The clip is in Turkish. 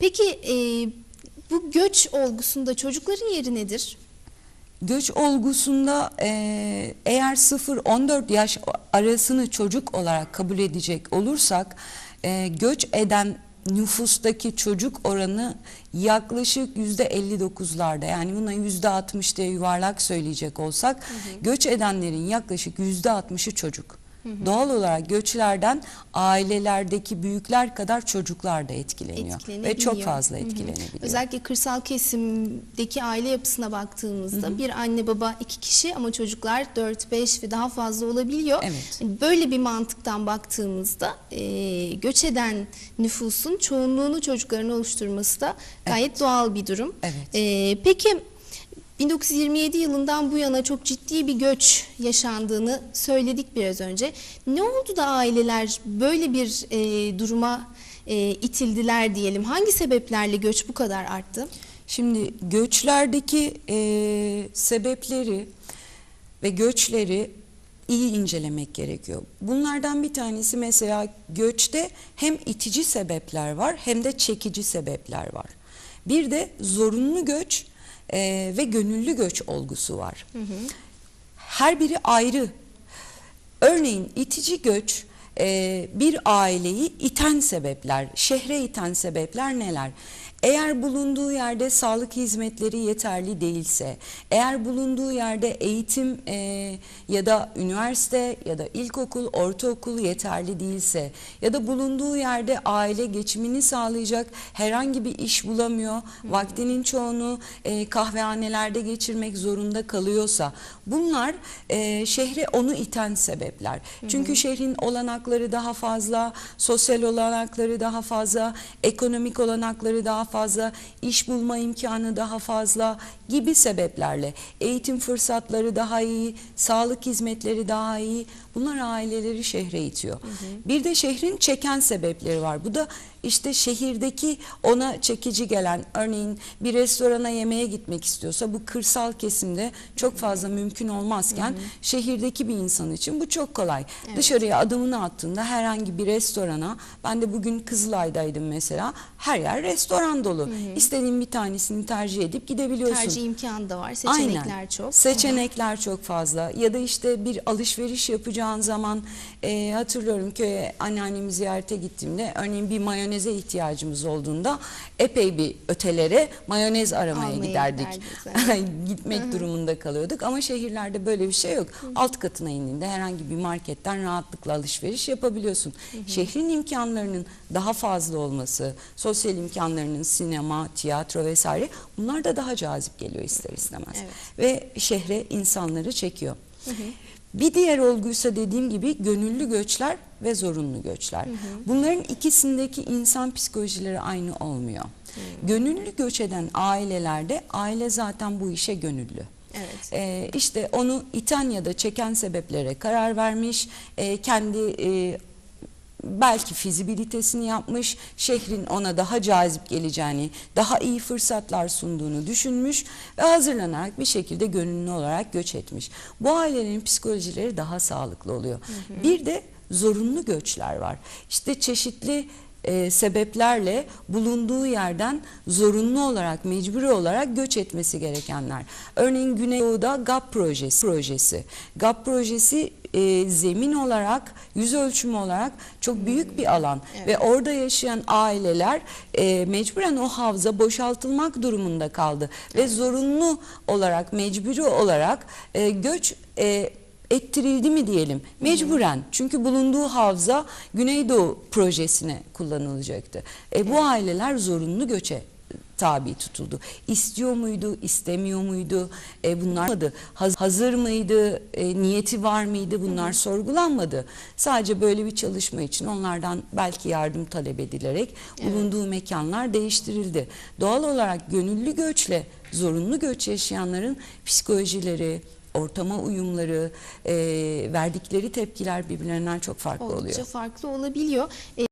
Peki e, bu göç olgusunda çocukların yeri nedir? Göç olgusunda e, eğer 0-14 yaş arasını çocuk olarak kabul edecek olursak e, göç eden nüfustaki çocuk oranı yaklaşık yüzde 59'larda yani buna yüzde 60 diye yuvarlak söyleyecek olsak göç edenlerin yaklaşık yüzde 60'ı çocuk. Doğal olarak göçlerden ailelerdeki büyükler kadar çocuklar da etkileniyor ve çok fazla Hı hı. etkilenebiliyor. Özellikle kırsal kesimdeki aile yapısına baktığımızda bir anne baba iki kişi ama çocuklar 4-5 ve daha fazla olabiliyor. Evet. Böyle bir mantıktan baktığımızda e, göç eden nüfusun çoğunluğunu çocukların oluşturması da gayet doğal bir durum. Evet. E, peki 1927 yılından bu yana çok ciddi bir göç yaşandığını söyledik biraz önce. Ne oldu da aileler böyle bir e, duruma e, itildiler diyelim? Hangi sebeplerle göç bu kadar arttı? Şimdi göçlerdeki e, sebepleri ve göçleri iyi incelemek gerekiyor. Bunlardan bir tanesi mesela göçte hem itici sebepler var hem de çekici sebepler var. Bir de zorunlu göç e, ve gönüllü göç olgusu var. Her biri ayrı. Örneğin itici göç e, bir aileyi iten sebepler, şehre iten sebepler neler? Eğer bulunduğu yerde sağlık hizmetleri yeterli değilse, eğer bulunduğu yerde eğitim e, ya da üniversite ya da ilkokul, ortaokul yeterli değilse ya da bulunduğu yerde aile geçimini sağlayacak herhangi bir iş bulamıyor, vaktinin çoğunu e, kahvehanelerde geçirmek zorunda kalıyorsa bunlar e, şehre onu iten sebepler. Çünkü şehrin olanakları daha fazla, sosyal olanakları daha fazla, ekonomik olanakları daha fazla, iş bulma imkanı daha fazla gibi sebeplerle eğitim fırsatları daha iyi, sağlık hizmetleri daha iyi. Bunlar aileleri şehre itiyor. Bir de şehrin çeken sebepleri var. Bu da işte şehirdeki ona çekici gelen örneğin bir restorana yemeğe gitmek istiyorsa bu kırsal kesimde çok fazla mümkün olmazken şehirdeki bir insan için bu çok kolay. Dışarıya adımını attığında herhangi bir restorana ben de bugün Kızılay'daydım mesela her yer restoran dolu. İstediğin bir tanesini tercih edip gidebiliyorsun. Tercih imkanı da var, seçenekler Aynen. çok. Seçenekler çok fazla. Ya da işte bir alışveriş yapacağın zaman e, hatırlıyorum köye anneannemi ziyarete gittiğimde örneğin bir mayoneze ihtiyacımız olduğunda epey bir ötelere mayonez aramaya Almaya giderdik. Gitmek durumunda kalıyorduk ama şehirlerde böyle bir şey yok. Alt katına indiğinde herhangi bir marketten rahatlıkla alışveriş yapabiliyorsun. Şehrin imkanlarının daha fazla olması, sosyal imkanlarının sinema, tiyatro vesaire bunlar da daha cazip geliyor ister istemez. Evet. Ve şehre insanları çekiyor. Bir diğer olguysa dediğim gibi gönüllü göçler ve zorunlu göçler. Bunların ikisindeki insan psikolojileri aynı olmuyor. Gönüllü göç eden ailelerde aile zaten bu işe gönüllü. Evet. Ee, işte onu iten ya da çeken sebeplere karar vermiş, e, kendi e, belki fizibilitesini yapmış, şehrin ona daha cazip geleceğini, daha iyi fırsatlar sunduğunu düşünmüş ve hazırlanarak bir şekilde gönüllü olarak göç etmiş. Bu ailelerin psikolojileri daha sağlıklı oluyor. Bir de zorunlu göçler var. İşte çeşitli e, sebeplerle bulunduğu yerden zorunlu olarak, mecburi olarak göç etmesi gerekenler. Örneğin Güneydoğu'da GAP projesi. projesi. GAP projesi e, zemin olarak, yüz ölçümü olarak çok büyük bir alan Evet. ve orada yaşayan aileler e, mecburen o havza boşaltılmak durumunda kaldı ve zorunlu olarak, mecburi olarak e, göç e, ettirildi mi diyelim mecburen çünkü bulunduğu havza Güneydoğu projesine kullanılacaktı. E, bu aileler zorunlu göçe tabi tutuldu. İstiyor muydu, istemiyor muydu? E, bunlar olmadı. Hazır mıydı, e, niyeti var mıydı? Bunlar sorgulanmadı. Sadece böyle bir çalışma için onlardan belki yardım talep edilerek bulunduğu mekanlar değiştirildi. Doğal olarak gönüllü göçle zorunlu göç yaşayanların psikolojileri, ortama uyumları, e, verdikleri tepkiler birbirlerinden çok farklı oluyor. Oldukça farklı olabiliyor. E,